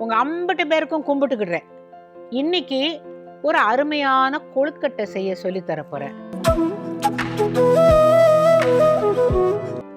உங்க அம்பட்டு பேருக்கும் கும்பிட்டுக்கிடுறேன். இன்னைக்கு ஒரு அருமையான கொழுக்கட்டை செய்ய சொல்லி போறேன்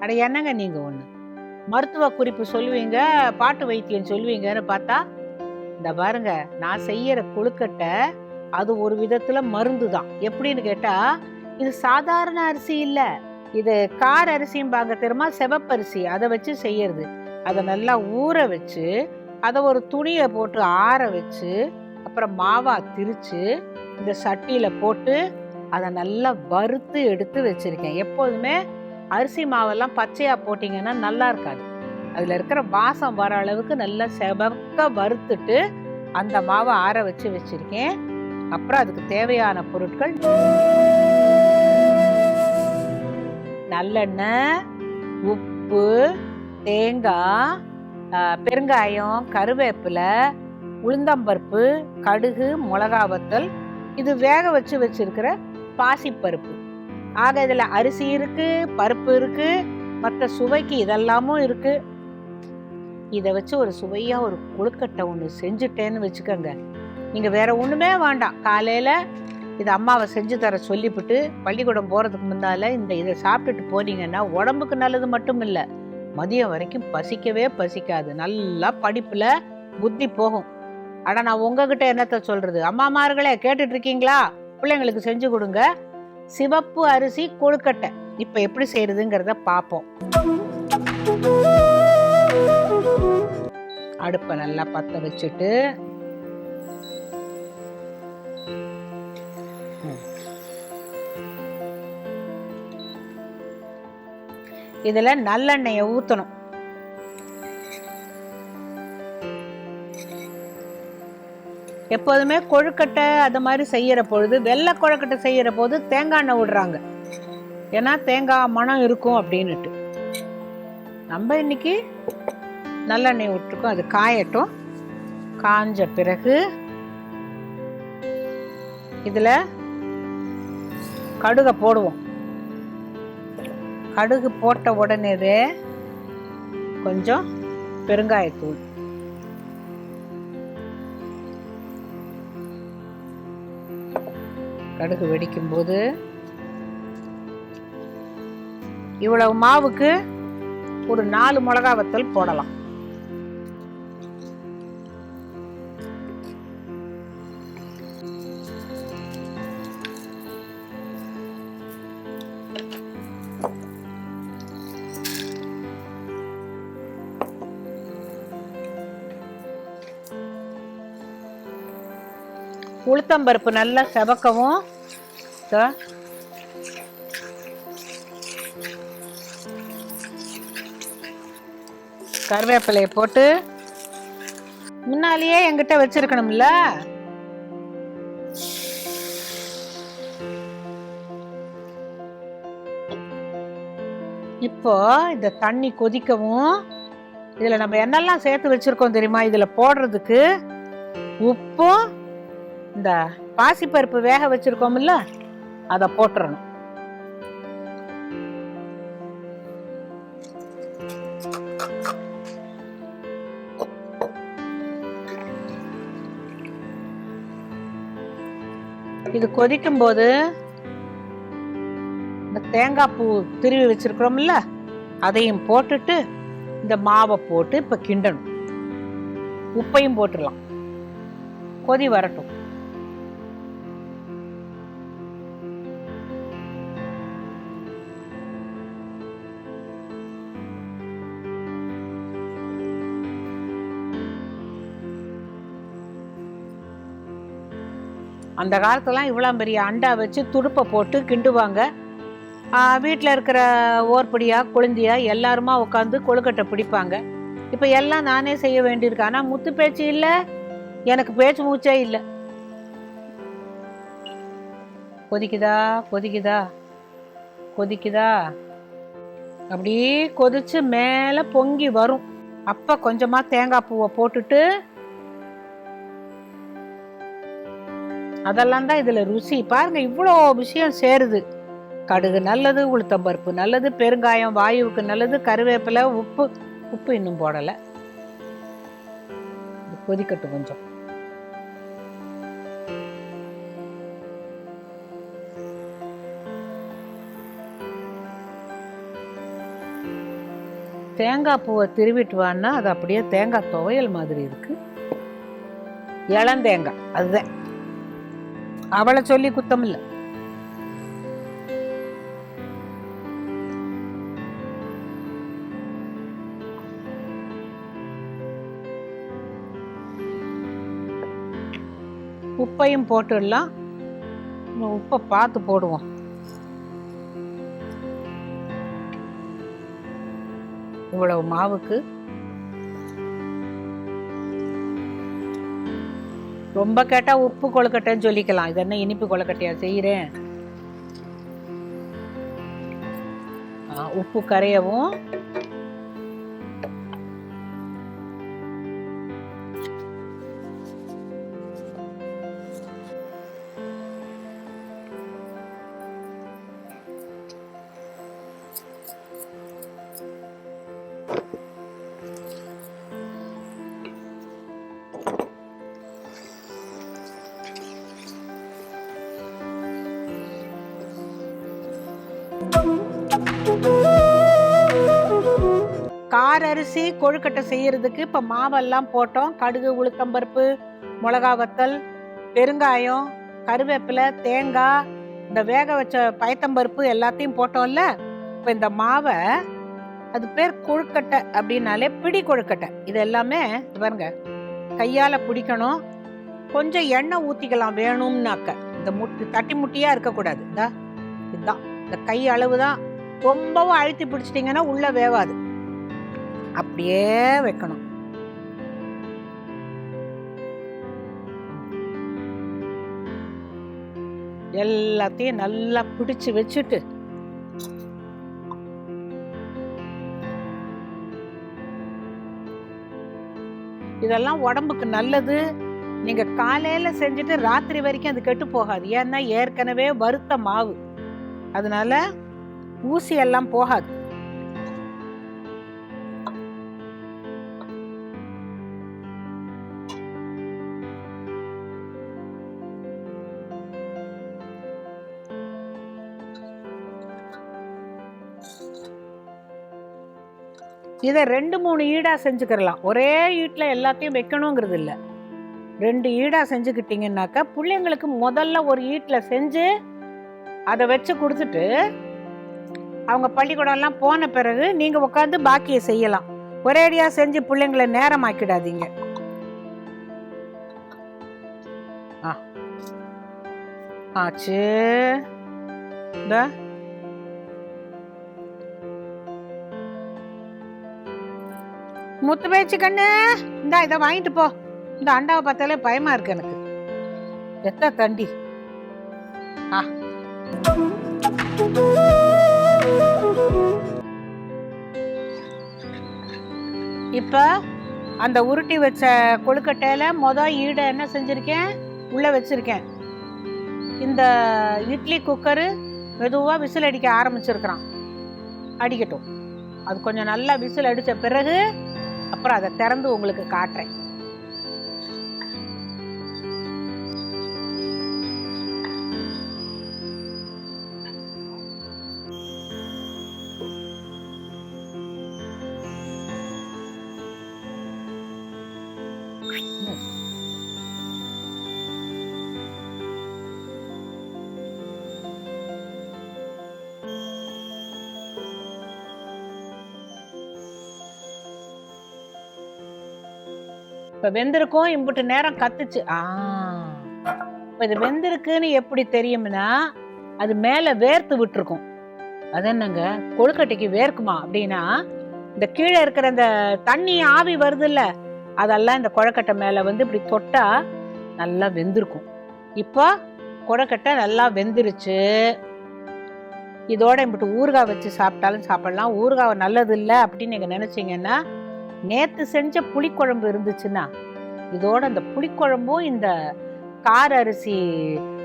அட என்னங்க நீங்க ஒண்ணு? மருத்துவ குறிப்பு சொல்லுவீங்க பாட்டு வைத்தியம் சொல்லுவீங்கன்னு பார்த்தா இந்த பாருங்க நான் செய்யற கொழுக்கட்டை அது ஒரு விதத்துல மருந்து தான் எப்படின்னு கேட்டா இது சாதாரண அரிசி இல்ல. இது கார் அரிசியும் தெரியுமா? செவப்பரிசி. அதை வச்சு செய்யறது. அதை நல்லா ஊற வச்சு அதை ஒரு துணியை போட்டு ஆற வச்சு அப்புறம் மாவா திரித்து இந்த சட்டியில் போட்டு அதை நல்லா வறுத்து எடுத்து வச்சுருக்கேன். எப்போதுமே அரிசி மாவெல்லாம் பச்சையாக போட்டிங்கன்னா நல்லா இருக்காது. அதில் இருக்கிற வாசம் வர அளவுக்கு நல்லா செவக்க வறுத்துட்டு அந்த மாவை ஆற வச்சு வச்சிருக்கேன். அப்புறம் அதுக்கு தேவையான பொருட்கள் நல்லெண்ணெய் உப்பு தேங்காய் பெருங்காயம் கருவேப்பிலை உளுந்தம்பருப்பு கடுகு மிளகா வத்தல். இது வேக வச்சு வச்சிருக்கிற பாசிப்பருப்பு. ஆக இதில் அரிசி இருக்குது பருப்பு இருக்குது மற்ற சுவைக்கு இதெல்லாமும் இருக்குது இதை வச்சு ஒரு சுவையாக ஒரு கொழுக்கட்டை ஒன்று செஞ்சுட்டேன்னு வச்சுக்கோங்க. நீங்கள் வேறு ஒன்றுமே வேண்டாம். காலையில் இது அம்மாவை செஞ்சு தர சொல்லிவிட்டு பள்ளிக்கூடம் போகிறதுக்கு முன்னால் இந்த இதை சாப்பிட்டுட்டு போனீங்கன்னா உடம்புக்கு நல்லது மட்டும் இல்லை. மதியம் வரைக்கும் பசிக்கவே பசிக்காது. நல்லா படிப்புல புத்தி போகும். அட நான் உங்ககிட்ட என்னத்த சொல்றது? அம்மாமார்களே கேட்டுட்டு இருக்கீங்களா பிள்ளைங்களுக்கு செஞ்சு கொடுங்க. சிவப்பு அரிசி கொழுக்கட்டை. இப்போ எப்படி செய்யறதுங்கிறத பார்ப்போம் அடுப்பை நல்லா பற்ற வச்சுட்டு இதில் நல்லெண்ணெயை ஊற்றணும் எப்போதுமே கொழுக்கட்டை அது மாதிரி செய்கிற பொழுது வெள்ளை கொழுக்கட்டை செய்கிற போது தேங்காய் எண்ணெய் விடுறாங்க ஏன்னா தேங்காய் மணம் இருக்கும் அப்படின்னுட்டு. நம்ம இன்னைக்கு நல்லெண்ணெய் விட்டுருக்கோம் அது காயட்டும். காஞ்ச பிறகு இதில் கடுகை போடுவோம். கடுகு போட்ட உடனே கொஞ்சம் பெருங்காயத்தூள். கடுகு வெடிக்கும் போது இவ்வளவு மாவுக்கு ஒரு நாலு மிளகா வத்தல் போடலாம். உளுத்தம்பருப்பு நல்லா செவக்கவும். கருவேப்பிலையை போட்டு முன்னாலேயே எங்கிட்ட வச்சிருக்கணும்ல? இப்போ இந்த தண்ணி கொதிக்கவும். இதில் நம்ம என்னெல்லாம் சேர்த்து வச்சிருக்கோம் தெரியுமா? இதில் போடுறதுக்கு உப்பும் இந்த பாசிப்பருப்பு வேக வச்சிருக்கோம்ல அதை போட்டுறணும். இது கொதிக்கும் போது இந்த தேங்காய் பூ திருவி வச்சிருக்கிறோம்ல அதையும் போட்டுட்டு இந்த மாவை போட்டு இப்போ கிண்டணும். உப்பையும் போட்டுடலாம் கொதி வரட்டும். அந்த காலத்துலலாம் இவ்வளோ பெரிய அண்டா வச்சு துடுப்பை போட்டு கிண்டுவாங்க. வீட்டில் இருக்கிற ஓர்படியா குழந்தையா எல்லாருமா உட்காந்து கொழுக்கட்டை பிடிப்பாங்க. இப்போ எல்லாம் நானே செய்ய வேண்டியிருக்கு. ஆனால் முத்து பேச்சு இல்லை எனக்கு பேச்சு மூச்சே இல்லை. கொதிக்குதா கொதிக்குதா கொதிக்குதா? அப்படியே கொதிச்சு மேலே பொங்கி வரும். அப்போ கொஞ்சமாக தேங்காய் பூவை போட்டுட்டு அதெல்லாம் தான் இதில் ருசி. பாருங்க இவ்வளோ விஷயம் சேருது. கடுகு நல்லது உளுத்தம்பருப்பு நல்லது பெருங்காயம் வாயுவுக்கு நல்லது கருவேப்பிலை உப்பு. உப்பு இன்னும் போடலை. கொதிக்கட்டு கொதிக்கட்டும் கொஞ்சம். தேங்காய் பூவை திருவிட்டு வான்னா அது அப்படியே தேங்காய் துவையல் மாதிரி இருக்குது இளந்தேங்காய் அதுதான். அவளை சொல்லி குத்தம் இல்லை உப்பையும் போட்டுடலாம். உப்பை பார்த்து போடுவோம். இவ்வளவு மாவுக்கு ரொம்ப கேட்டா உப்பு கொழுக்கட்டைன்னு சொல்லிக்கலாம். இது என்ன இனிப்பு கொழுக்கட்டையா? செய்கிறேன் உப்பு கரையவும் கார அரிசி கொழுக்கட்டை செய்யறதுக்கு இப்போ மாவெல்லாம் போட்டோம். கடுகு உளுத்தம்பருப்பு மிளகா வத்தல் பெருங்காயம் கருவேப்பிலை தேங்காய் இந்த வேக வச்ச பயத்தம்பருப்பு எல்லாத்தையும் போட்டோம்ல. இப்போ இந்த மாவை அது பேர் கொழுக்கட்டை அப்படின்னாலே பிடி கொழுக்கட்டை. இது எல்லாமே பாருங்க கையால் பிடிக்கணும். கொஞ்சம் எண்ணெய் ஊற்றிக்கலாம் வேணும்னாக்க. இந்த முட்டி தட்டி முட்டியா இருக்கக்கூடாது. இந்த இதுதான் இந்த கை அளவு தான் ரொம்பவும் அழுத்தி பிடிச்சிட்டிங்கன்னா உள்ள வேவாது. அப்படியே வைக்கணும். எல்லாத்தையும் நல்லா பிடிச்சு வச்சுட்டு இதெல்லாம் உடம்புக்கு நல்லது. நீங்க காலையில செஞ்சுட்டு ராத்திரி வரைக்கும் அது கெட்டு போகாது. ஏன்னா ஏற்கனவே வறுத்த மாவு. அதனால ஊசி எல்லாம் போகாது. இதை ரெண்டு மூணு ஈடாக செஞ்சுக்கிறலாம். ஒரே ஈட்டில் எல்லாத்தையும் வைக்கணுங்கிறது இல்லை ரெண்டு ஈடாக செஞ்சுக்கிட்டீங்கன்னாக்கா பிள்ளைங்களுக்கு முதல்ல ஒரு ஈட்டில் செஞ்சு அதை வச்சு கொடுத்துட்டு அவங்க பள்ளிக்கூடம்லாம் போன பிறகு நீங்கள் உட்காந்து பாக்கியை செய்யலாம். ஒரேடியாக செஞ்சு பிள்ளைங்களை நேரமாக்கிடாதீங்க. ஆ. ஆச்சு. இந்த. முத்து பேச்சு கண்ணு. இந்தா இதை வாங்கிட்டு போ. இந்த அண்டாவை பார்த்தாலே பயமா இருக்கு எனக்கு. எத்த தண்டி. ஆ. இப்ப அந்த உருட்டி வச்ச கொழுக்கட்டையில மொத ஈடை என்ன செஞ்சிருக்கேன்? உள்ள வச்சிருக்கேன். இந்த இட்லி குக்கரு மெதுவா விசில் அடிக்க ஆரம்பிச்சிருக்கிறான். அடிக்கட்டும். அது கொஞ்சம் நல்லா விசில் அடித்த பிறகு அப்புறம் அதை திறந்து உங்களுக்கு காட்டுறேன். இப்ப வெந்திருக்கும் இம்புட்டு நேரம் கத்துச்சு. ஆ. இப்ப இது வெந்திருக்குன்னு எப்படி தெரியும்னா அது மேல வேர்த்து விட்டுருக்கும். அது என்னங்க? கொழுக்கட்டைக்கு வேர்க்குமா? அப்படின்னா இந்த கீழே இருக்கிற இந்த தண்ணி ஆவி வருதுல்ல அதெல்லாம் இந்த கொழக்கட்டை மேல வந்து இப்படி தொட்டா நல்லா வெந்திருக்கும். இப்போ கொழக்கட்டை நல்லா வெந்துருச்சு. இதோட இப்படி ஊறுகாய் வச்சு சாப்பிட்டாலும் சாப்பிடலாம். ஊறுகாய் நல்லது இல்லை அப்படின்னு நீங்கள் நினச்சிங்கன்னா நேற்று செஞ்ச புளிக்குழம்பு இருந்துச்சுன்னா இதோட அந்த புளிக்குழம்பும் இந்த கார அரிசி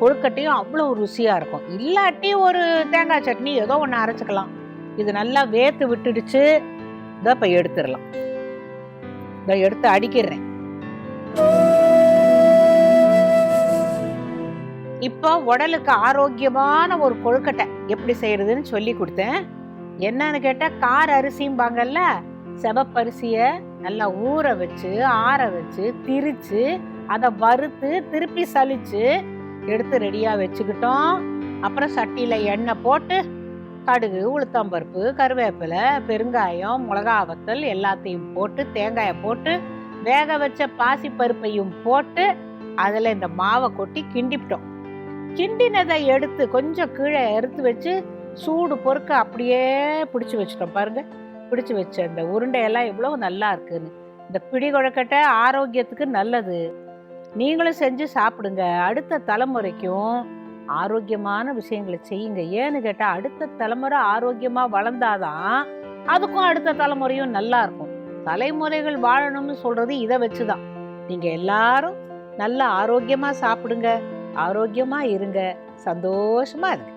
கொழுக்கட்டையும் அவ்வளோ ருசியாக இருக்கும். இல்லாட்டி ஒரு தேங்காய் சட்னி ஏதோ ஒன்று அரைச்சிக்கலாம். இது நல்லா வேத்து விட்டுடுச்சு. இதை இப்போ எடுத்துடலாம். இதை எடுத்து அடிக்கிறேன். இப்போ உடலுக்கு ஆரோக்கியமான ஒரு கொழுக்கட்டை எப்படி செய்யறதுன்னு சொல்லி கொடுத்தேன். என்னன்னு கேட்டால் கார் அரிசிம்பாங்கல்ல செவப்பரிசியை நல்லா ஊற வச்சு ஆற வச்சு திரிச்சு அதை வறுத்து திருப்பி சலிச்சு எடுத்து ரெடியாக வச்சுக்கிட்டோம். அப்புறம் சட்டியில் எண்ணெய் போட்டு கடுகு உளுத்தம்பருப்பு கருவேப்பிலை பெருங்காயம் மிளகா வத்தல் எல்லாத்தையும் போட்டு தேங்காயை போட்டு வேக வச்ச பாசி பருப்பையும் போட்டு அதில் இந்த மாவை கொட்டி கிண்டிப்பிட்டோம். கிண்டினதை எடுத்து கொஞ்சம் கீழே எடுத்து வச்சு சூடு பொறுக்க அப்படியே பிடிச்சி வச்சுட்டோம் பாருங்கள் பிடிச்சி வச்ச இந்த உருண்டையெல்லாம் எவ்வளோ நல்லா இருக்குன்னு. இந்த பிடி குழக்கட்டை ஆரோக்கியத்துக்கு நல்லது. நீங்களும் செஞ்சு சாப்பிடுங்க. அடுத்த தலைமுறைக்கும் ஆரோக்கியமான விஷயங்களை செய்யுங்க. ஏன்னு கேட்டால் அடுத்த தலைமுறை ஆரோக்கியமாக வளர்ந்தாதான் அதுக்கும் அடுத்த தலைமுறையும் நல்லா இருக்கும். தலைமுறைகள் வாழணும்னு சொல்றது இதை வச்சு தான் நீங்கள் எல்லாரும் நல்லா ஆரோக்கியமாக சாப்பிடுங்க. ஆரோக்கியமாக இருங்க. சந்தோஷமாக இருங்க.